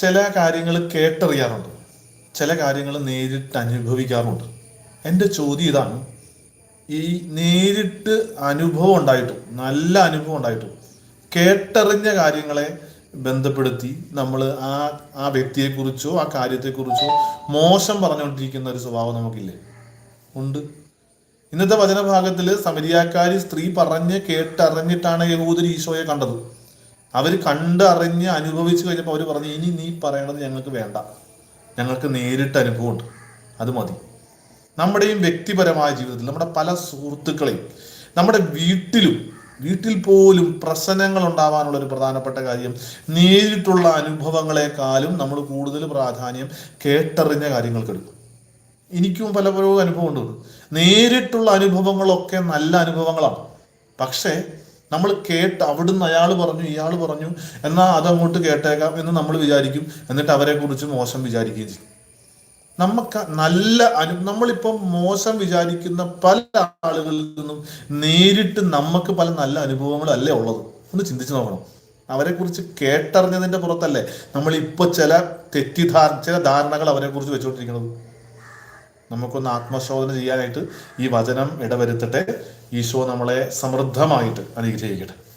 ചില കാര്യങ്ങൾ കേട്ടറിയാറുണ്ട്. ചില കാര്യങ്ങൾ നേരിട്ട് അനുഭവിക്കാറുണ്ട്. എന്റെ ചോദ്യം ഇതാണ്. ഈ നേരിട്ട് അനുഭവം ഉണ്ടായിട്ടും നല്ല അനുഭവം ഉണ്ടായിട്ടും കേട്ടറിഞ്ഞ കാര്യങ്ങളെ ബന്ധപ്പെടുത്തി നമ്മൾ ആ ആ വ്യക്തിയെക്കുറിച്ചോ ആ കാര്യത്തെക്കുറിച്ചോ മോശം പറഞ്ഞുകൊണ്ടിരിക്കുന്ന ഒരു സ്വഭാവം നമുക്കില്ലേ? ഉണ്ട്. ഇന്നത്തെ വചനഭാഗത്തിൽ സമരിയാക്കാരി സ്ത്രീ പറഞ്ഞ് കേട്ടറിഞ്ഞിട്ടാണ് യഹൂദർ ഈശോയെ കണ്ടത്. അവർ കണ്ടറിഞ്ഞ് അനുഭവിച്ചു കഴിഞ്ഞപ്പോൾ അവർ പറഞ്ഞു ഇനി നീ പറയണത് ഞങ്ങൾക്ക് വേണ്ട. ഞങ്ങൾക്ക് നേരിട്ട് അനുഭവമുണ്ട്. അത് മതി. നമ്മുടെയും വ്യക്തിപരമായ ജീവിതത്തിൽ നമ്മുടെ പല സുഹൃത്തുക്കളെയും നമ്മുടെ വീട്ടിലും വീട്ടിൽ പോലും പ്രശ്നങ്ങൾ ഉണ്ടാവാനുള്ള ഒരു പ്രധാനപ്പെട്ട കാര്യം നേരിട്ടുള്ള അനുഭവങ്ങളെക്കാളും നമ്മൾ കൂടുതൽ പ്രാധാന്യം കേട്ടറിഞ്ഞ കാര്യങ്ങൾക്ക് എടുക്കും. എനിക്കും പലപ്പോഴും അനുഭവം ഉണ്ട് നേരിട്ടുള്ള അനുഭവങ്ങളൊക്കെ നല്ല അനുഭവങ്ങളാണ്. പക്ഷേ നമ്മൾ കേട്ട് അവിടുന്ന് അയാൾ പറഞ്ഞു ഇയാൾ പറഞ്ഞു എന്നാൽ അതങ്ങോട്ട് കേട്ടേക്കാം എന്ന് നമ്മൾ വിചാരിക്കും. എന്നിട്ട് അവരെ കുറിച്ച് മോശം വിചാരിക്കുകയും ചെയ്യും. നമുക്ക് നല്ല അനു നമ്മളിപ്പം മോശം വിചാരിക്കുന്ന പല ആളുകളിൽ നിന്നും നേരിട്ട് നമുക്ക് പല നല്ല അനുഭവങ്ങളല്ലേ ഉള്ളത്? ഒന്ന് ചിന്തിച്ചു നോക്കണം. അവരെ കുറിച്ച് കേട്ടറിഞ്ഞതിന്റെ പുറത്തല്ലേ നമ്മൾ ഇപ്പൊ ചില തെറ്റിദ്ധാര ചില ധാരണകൾ അവരെ കുറിച്ച് വെച്ചുകൊണ്ടിരിക്കുന്നത് നമുക്കൊന്ന് ആത്മശോധന ചെയ്യാനായിട്ട് ഈ വചനം ഇടവരുത്തട്ടെ. ഈശോ നമ്മളെ സമൃദ്ധമായിട്ട് അനുഗ്രഹിക്കട്ടെ.